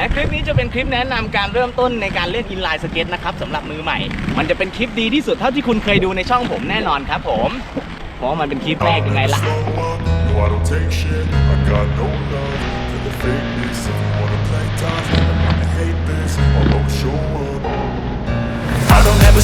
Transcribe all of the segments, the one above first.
และคลิปนี้จะเป็นคลิปแนะนำการเริ่มต้นในการเล่นอินไลน์สเก็ตนะครับสำหรับมือใหม่ มันจะเป็นคลิปดีที่สุดเท่าที่คุณเคยดูในช่องผมแน่นอนครับผมเพราะมันเป็นคลิปแรกยังไงล่ะ I don't ever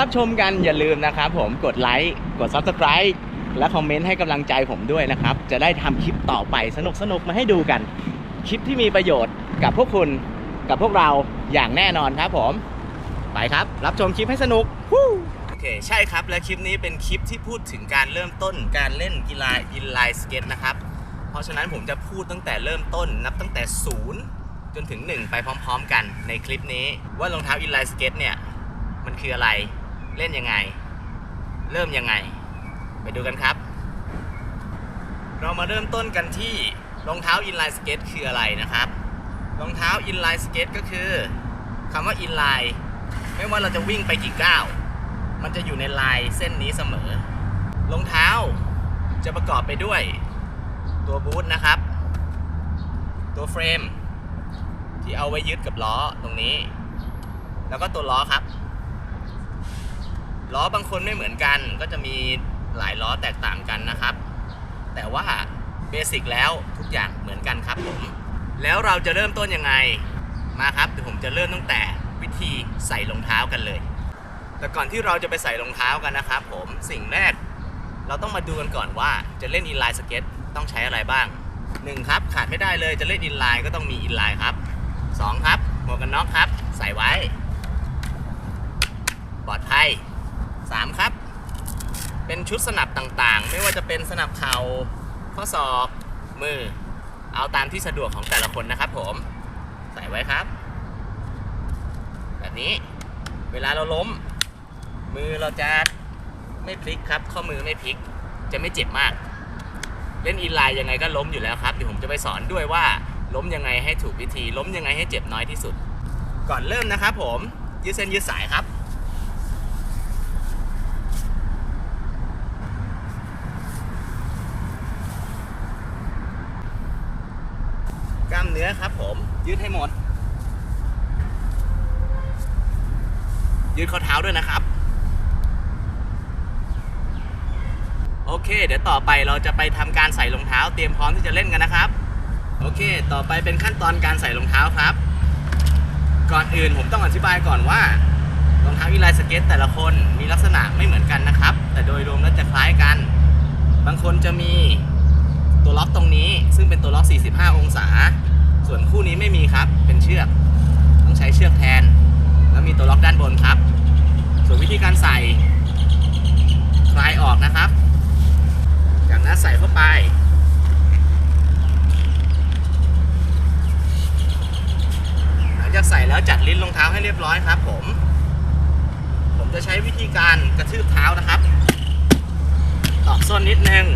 รับชมกันอย่าลืมนะครับผมกดไลค์กด Subscribe และคอมเมนต์ให้กำลังใจผมด้วยนะครับ จะได้ทำคลิปต่อไปสนุกๆมาให้ดูกัน คลิปที่มีประโยชน์กับพวกคุณกับพวกเราอย่างแน่นอนครับผม ไปครับ รับชมคลิปให้สนุกโอเคใช่ครับและคลิปนี้เป็นคลิปที่พูดถึงการเริ่มต้นการเล่นกีฬาอินไลน์สเก็ตนะครับ เพราะฉะนั้นผมจะพูดตั้งแต่เริ่มต้นนับตั้งแต่ศูนย์จนถึง 1 ไปพร้อม ๆ กันในคลิปนี้ว่ารองเท้าอินไลน์สเก็ตเนี่ย มันคืออะไร เล่นยังไง เริ่มยังไง ไปดูกันครับ เรามาเริ่มต้นกันที่รองเท้าอินไลน์สเก็ตคืออะไรนะครับ รองเท้าอินไลน์สเก็ตก็คือคำว่าอินไลน์ไม่ว่าเราจะวิ่งไปกี่ก้าวมันจะอยู่ในลายเส้นนี้เสมอ รองเท้าจะประกอบไปด้วยตัวบูทนะครับ ตัวเฟรมที่เอาไว้ยึดกับล้อตรงนี้ แล้วก็ตัวล้อครับ ล้อบางคนไม่เหมือนกัน ก็จะมีหลายล้อแตกต่างกันนะครับ แต่ว่าเบสิกแล้วทุกอย่างเหมือนกันครับผมแล้วเราจะเริ่มต้นยังไงมาครับเดี๋ยวผมจะเริ่มตั้งแต่วิธีใส่รองเท้ากันเลย แต่ก่อนที่เราจะไปใส่รองเท้ากันนะครับผมสิ่งแรกเราต้องมาดูกันก่อนว่าจะเล่นอินไลน์สเก็ตต้องใช้อะไรบ้าง 1 ครับขาดไม่ได้เลยจะเล่นอินไลน์ก็ต้องมีอินไลน์ครับ 2 ครับหมวกกันน็อกครับ ใส่ไว้ ปลอดภัย 3 ครับ เป็นชุดสนับต่างๆ ไม่ว่าจะเป็นสนับเข่าข้อศอกมือ เอาตามที่สะดวกของแต่ละคนนะครับผม ใส่ไว้ครับ แบบนี้เวลาเราล้ม มือเราจะไม่พลิกครับ ข้อมือไม่พลิก จะไม่เจ็บมาก เล่นอินไลน์ยังไงก็ล้มอยู่แล้วครับเดี๋ยวผมจะไปสอนด้วยว่าล้มยังไงให้ถูกวิธี ล้มยังไงให้เจ็บน้อยที่สุด ก่อนเริ่มนะครับผมยืดเส้นยืดสายครับามเนื้อครับผม ยืดให้หมด ยืดข้อเท้าด้วยนะครับ โอเค เดี๋ยวต่อไปเราจะไปทำการใส่รองเท้า เตรียมพร้อมที่จะเล่นกันนะครับ โอเค ต่อไปเป็นขั้นตอนการใส่รองเท้าครับ ก่อนอื่นผมต้องอธิบายก่อนว่ารองเท้าอีไลสเก็ตแต่ละคนมีลักษณะไม่เหมือนกันนะครับ แต่โดยรวมแล้วจะคล้ายกัน บางคนจะมี ตัวล็อกตรงนี้ซึ่งเป็นตัวล็อก 45 องศา ส่วนคู่นี้ไม่มีครับ เป็นเชือก ต้องใช้เชือกแทน แล้วมีตัวล็อกด้านบนครับ ส่วนวิธีการใส่ คลายออกนะครับ จากนั้นใส่เข้าไป หลังจากใส่แล้วจัดลิ้นรองเท้าให้เรียบร้อยครับผม ผมจะใช้วิธีการกระทืบเท้านะครับ ตอกส้นนิดนึง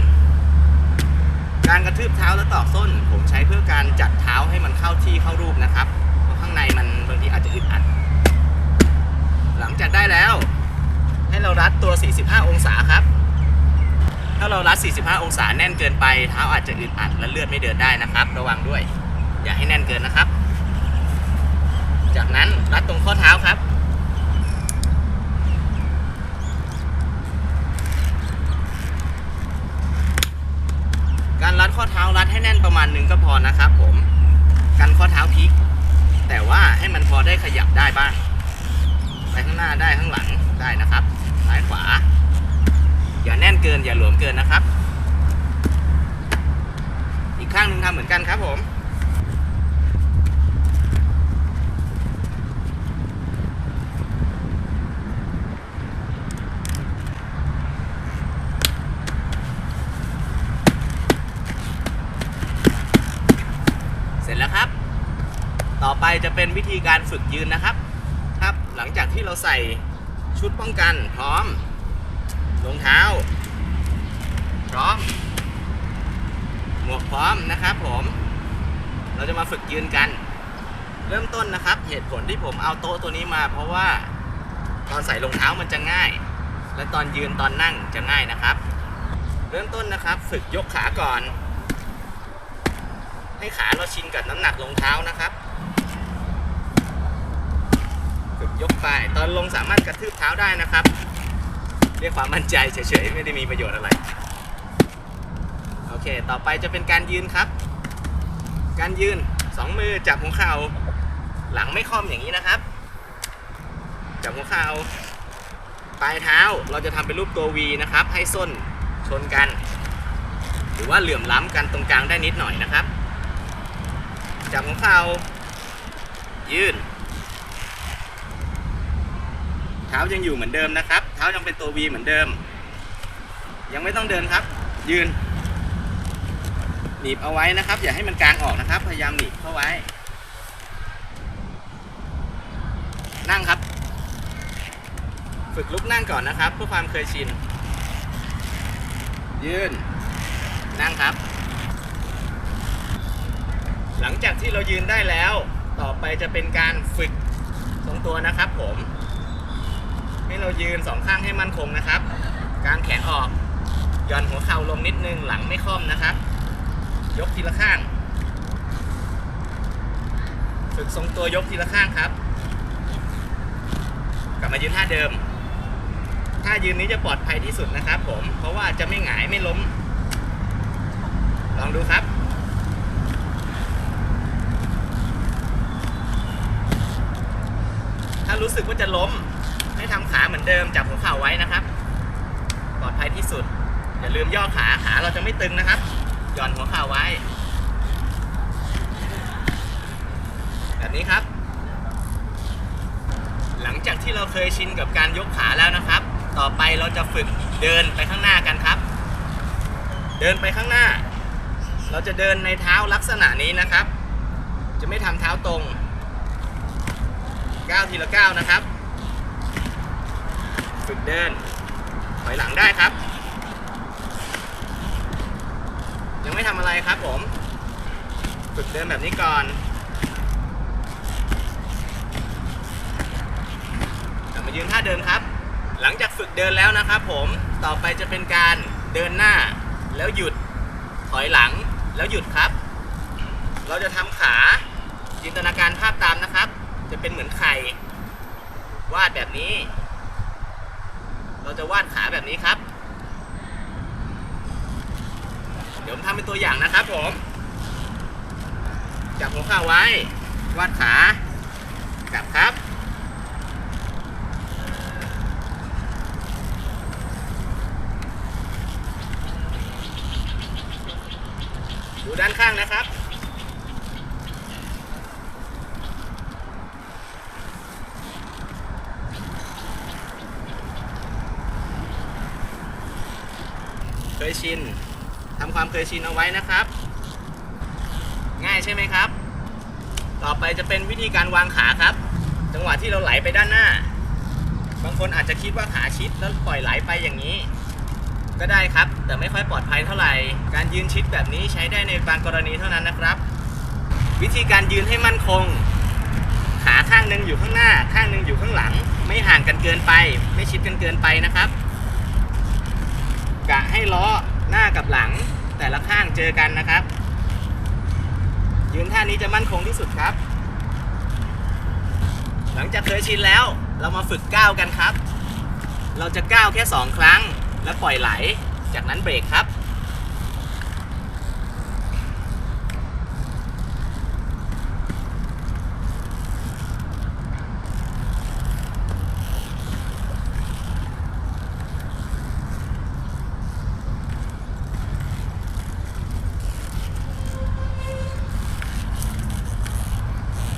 การกระทืบเท้าและตอกส้น ผมใช้เพื่อการจัดเท้าให้มันเข้าที่เข้ารูปนะครับเพราะข้างในมันบางทีอาจจะอึดอัด หลังจากได้แล้ว ให้เรารัดตัว 45 องศาครับ ถ้าเรารัด 45 องศาแน่นเกินไปเท้าอาจจะอึดอัดและเลือดไม่เดินได้นะครับ ระวังด้วย อย่าให้แน่นเกินนะครับ จากนั้นรัดตรงข้อเท้าครับ การรัดข้อเท้ารั ดให้แน่นประมาณหนึ่งก็พอนะครับผมกันข้อเท้าพลิก แต่ว่าให้มันพอได้ขยับได้บ้างไปข้างหน้าได้ข้างหลังได้นะครับซ้ายขวา อย่าแน่นเกินอย่าหลวมเกินนะครับ อีกข้างหนึ่งทำเหมือนกันครับผม เสร็จแล้วครับ ต่อไปจะเป็น วิธีการฝึกยืนนะครับ ครับหลังจากที่เราใส่ชุดป้องกันพร้อมรองเท้า พร้อม หมวกพร้อมนะครับผม เราจะมาฝึกยืนกัน เริ่มต้นนะครับ เหตุผลที่ผมเอาโต๊ะตัวนี้มา เพราะว่าตอนใส่รองเท้ามันจะง่าย และตอนยืนตอนนั่งจะง่ายนะครับ เริ่มต้นนะครับ ฝึกยกขาก่อน ให้ขาเราชินกับน้ำหนักรองเท้านะครับ ฝึก ยกไป ตอนลงสามารถกระทืบเท้าได้นะครับ เรียกความมั่นใจเฉยๆ ไม่ได้มีประโยชน์อะไร โอเค ต่อไปจะเป็นการยืนครับ การยืนสองมือจับหัวเข่าหลังไม่ค่อมอย่างนี้นะครับ จับหัวเข่าปลายเท้าเราจะทำเป็นรูปตัว V นะครับ ให้ส้นชนกัน หรือว่าเหลื่อมล้ำกันตรงกลางได้นิดหน่อยนะครับ จับหัวเข่า ยืน เท้ายังอยู่เหมือนเดิมนะครับ เท้ายังเป็นตัว V เหมือนเดิม ยังไม่ต้องเดินครับ ยืน หนีบเอาไว้นะครับ อย่าให้มันกางออกนะครับ พยายามหนีบเข้าไว้ นั่งครับ ฝึกลุกนั่งก่อนนะครับ เพื่อความเคยชิน ยืน นั่งครับ หลังจากที่เรายืนได้แล้ว ต่อไปจะเป็นการฝึกทรงตัวนะครับผม ให้เรายืนสองข้างให้มั่นคงนะครับ กางแขนออกย่อนหัวเข่าลงนิดนึงหลังไม่ค่อมนะครับ ยกทีละข้าง ฝึกทรงตัวยกทีละข้างครับ กลับมายืนท่าเดิมท่ายืนนี้จะปลอดภัยที่สุดนะครับ ผมเพราะว่าจะไม่หงายไม่ล้ม ลองดูครับถ้ารู้สึกว่าจะล้ม ให้ทำขาเหมือนเดิมจับหัวเข่าไว้นะครับ ปลอดภัยที่สุด อย่าลืมย่อขาขาเราจะไม่ตึงนะครับ หย่อนหัวเข่าไว้ แบบนี้ครับ หลังจากที่เราเคยชินกับการยกขาแล้วนะครับ ต่อไปเราจะฝึกเดินไปข้างหน้ากันครับ เดินไปข้างหน้า เราจะเดินในเท้าลักษณะนี้นะครับ จะไม่ทำเท้าตรงก้าวทีละก้าวนะครับ ฝึกเดินถอยหลังได้ครับ ยังไม่ทำอะไรครับผม ฝึกเดินแบบนี้ก่อนกลับมายืนท่าเดิมครับ หลังจากฝึกเดินแล้วนะครับผมต่อไปจะเป็นการเดินหน้า แล้วหยุดถอยหลังแล้วหยุดครับ เราจะทำขาจินตนาการภาพตามนะครับ จะเป็นเหมือนไข่วาดแบบนี้ เราจะวาดขาแบบนี้ครับ เดี๋ยวผมทำเป็นตัวอย่างนะครับผม จับหัวเข่าไว้ วาดขากลับครับ ดูด้านข้างนะครับ ยชินทำความเคยชินเอาไว้นะครับ ง่ายใช่ไหมครับ ต่อไปจะเป็นวิธีการวางขาครับ จังหวะที่เราไหลไปด้านหน้า บางคนอาจจะคิดว่าขาชิดแล้วปล่อยไหลไปอย่างนี้ ก็ได้ครับ แต่ไม่ค่อยปลอดภัยเท่าไหร่ การยืนชิดแบบนี้ใช้ได้ในบางกรณีเท่านั้นนะครับ วิธีการยืนให้มั่นคง ขาข้างหนึ่งอยู่ข้างหน้า ข้างหนึ่งอยู่ข้างหลัง ไม่ห่างกันเกินไป ไม่ชิดกันเกินไปนะครับ ให้ล้อหน้ากับหลัง แต่ละข้างเจอกันนะครับ ยืนท่านี้จะมั่นคงที่สุดครับ หลังจากเคยชินแล้วเรามาฝึกก้าวกันครับ เราจะก้าวแค่ 2 ครั้งแล้วปล่อยไหล จากนั้นเบรกครับ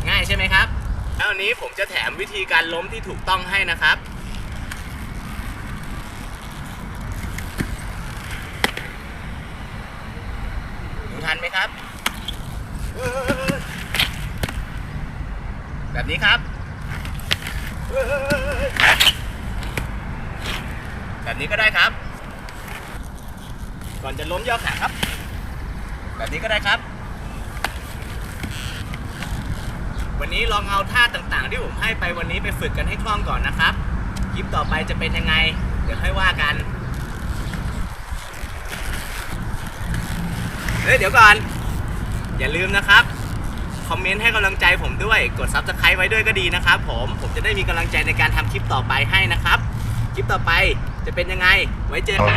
ง่ายใช่ไหมครับ แล้ วันนี้ผมจะแถมวิธีการล้มที่ถูกต้องให้นะครับ ดูทันไหมครับ แบบนี้ครับ แบบนี้ก็ได้ครับ ก่อนจะล้มย่อขาครับ แบบนี้ก็ได้ครับ วันนี้ลองเอาท่าต่างๆ ที่ผมให้ไปวันนี้ไปฝึกกันให้คล่องก่อนนะครับ คลิปต่อไปจะเป็นยังไง เดี๋ยวให้ว่ากัน เฮ้ยเดี๋ยวก่อน อย่าลืมนะครับ คอมเมนต์ให้กำลังใจผมด้วย กด Subscribe ไว้ด้วยก็ดีนะครับผม ผมจะได้มีกำลังใจในการทำคลิปต่อไปให้นะครับ คลิปต่อไปจะเป็นยังไง ไว้เจอ I กั